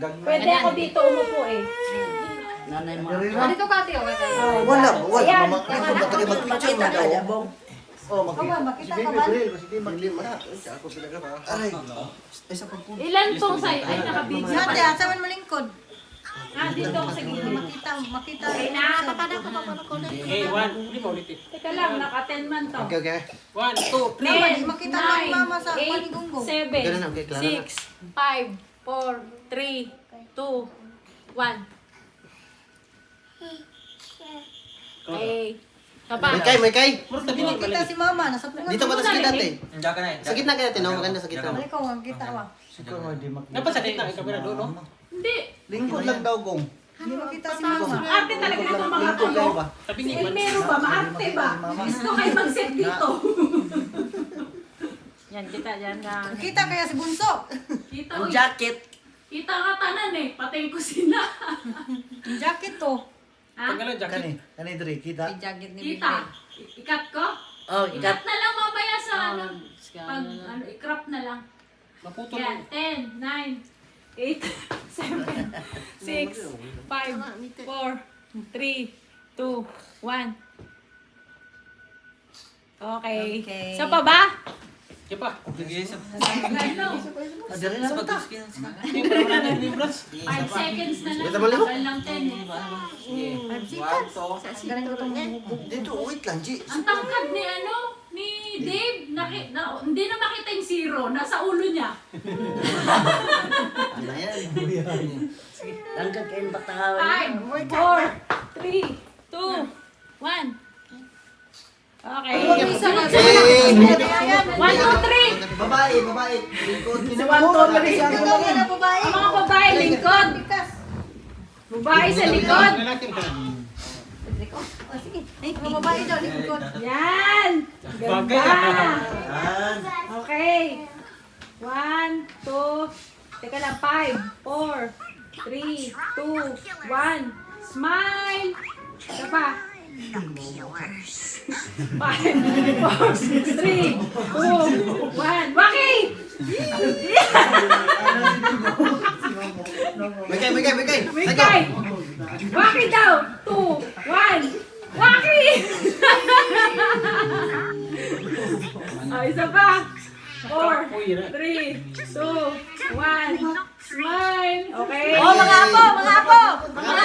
Pwede ako dito umupo eh. Nanay mo. Dito ka, Tio. Wala, wala. Ayan. Mama, ito ba tayo mag-picture Makita na ka, daw? Oh, makita. Makita ka ba? Aray. Isa pa po. Ilan pong sa ay nakabidyo Ate, asawan mo lingkod. Ah, dito ako sa gilid. Makita, makita. Okay na. Okay, one. Hindi mo ulit eh. Teka lang, naka-10 man to. Okay, okay. One, two, three. Makita ng mama sa eight, panigunggong. seven, na, na. six, five, four, three, two, one. Okay. Kapa. May kay, may kay. Di makita si mama, nasa pungan. Dito ba sa gitna natin? Diyan ka na eh. Sa gitna kaya tinaw maganda sa gitna. Ay, ikaw, ang kita wa. Dapat sa gitna, yung kamera doon, no? Hindi. Lingkod lang daw, Gong. Di makita si mama. Arte talaga na itong mga ni Eh, meron ba? Maarte ba? Gusto kayo mag-set dito. Yan, kita dyan na. Kita kaya si Bunso. Kita, Ang jacket. Kita ka tanan eh. Patay ko sila. Ang jacket to. ha? Tanggalan jacket. Kani diri kita. Yung jacket ni Kita. I- Ikat ko? Oh, Ikat ikat. na lang mamaya sa ano. Pag, ano, i-crop na lang. Maputo Yan, lang. 10, 9, 8, 7, 6, 5, 4, 3, 2, 1. Okay. Okay. Sa pa ba? Sige pa. Sige, sa... Ano? Ah, diri na ba ta? Yung para wala na yung brush. 5 seconds na lang. Tagal lang 10 eh. Galing ko itong hubog. Dito, wait lang, G. Ang tangkad ni ano, ni Dave, naki, na, hindi na makita yung zero, nasa ulo niya. Ano yan? Langkad kayong batahawan. 5, Babae, babae. Lingkod. Ikaw na babae. Ang mga babae, lingkod. Babae sa likod. Oh, sige. Mga babae daw, lingkod. Yan. Ganda. Okay. 1, 2, teka lang, 5, 4, 3, 2, 1. Smile. Isa pa. 5, 4, 3, 2, 1. Waki! May kay, may kay, may kay. Mikay! Waki daw! 2, 1. Waki! oh, isa pa. 4, 3, 2, 1. Smile. Okay. Oh, mga apo, mga apo. Mga.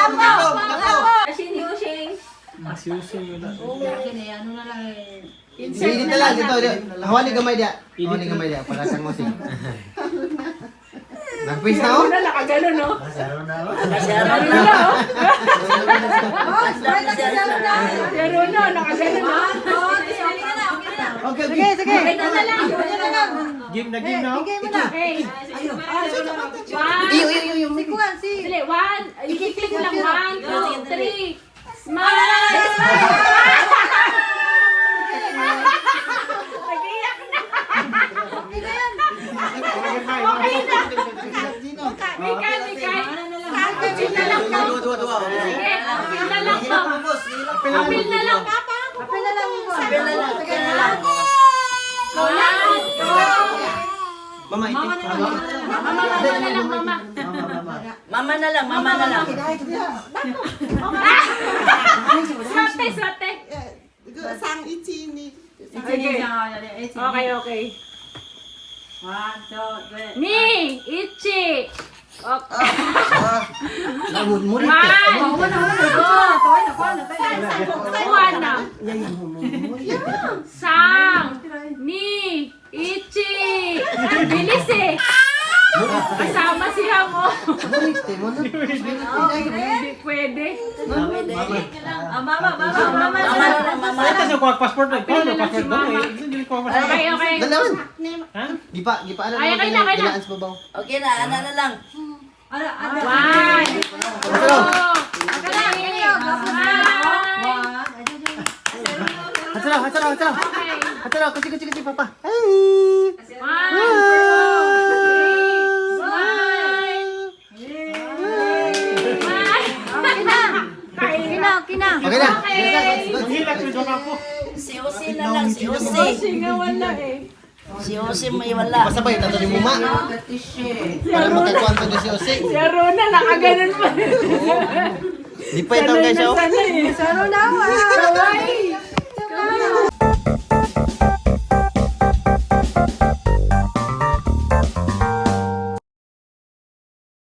Akin eh, ano na lang eh. Na lang, dito. dito. Hawali gamay dia. Hawali gamay dia. Para sa musik. Nag-quiz na, oh? Ano, nakagano, no? Ano na. na, oh? Oh, smile lang sa lalo na. Pero no, nakagano, no? Oh, sige, okay na, okay na. Okay, okay. Sige, Okay na na lang. Ano na lang. Game na game na. oh. Mo na. Okay. One. Iyo, iyo, iyo. Si Kuan, si... Dali, one. I-click mo lang. One, two, three. Smile! Na. Apil na lang. Sige, apil na lang. Apil na lang. Apil na lang mo. Apil na lang, apil na lang. Mama, ito. Mama, mama na lang, mama. Mama na lang, mama na lang. Swate, swate. Okay. Okay, okay. Mi, Ichi. Okay. Nagud mo rin. One. Juana. Sang. Ni. Ichi. Ang bilis eh. Kasama siya mo. Hindi pwede. Ah, mama, mama, mama. Mama Ito sa kuha passport na. Apil na passport mama. eh. Hindi ko passport. Okay, okay. Dalawan. Ha? Gipa, gipa ano Ay, okay na, okay na. Dilaan babaw. Okay na, ana na lang. Ano, ano? One. Hello. Three. Hatsara, hatsara, hatsara. Okay. Hatsara, kuchi, kuchi, kuchi, papa. Ay. One, Okay na. Okay. Yung ako. Si Jose na lang, si Jose. Singawan na eh. Si Jose may wala. Pasabay, tato ni Muma. Para magkakuan to si Jose. Si Arona, nakaganon pa. Di pa ito guys, oh. Eh. Saro na, ah. Kawai.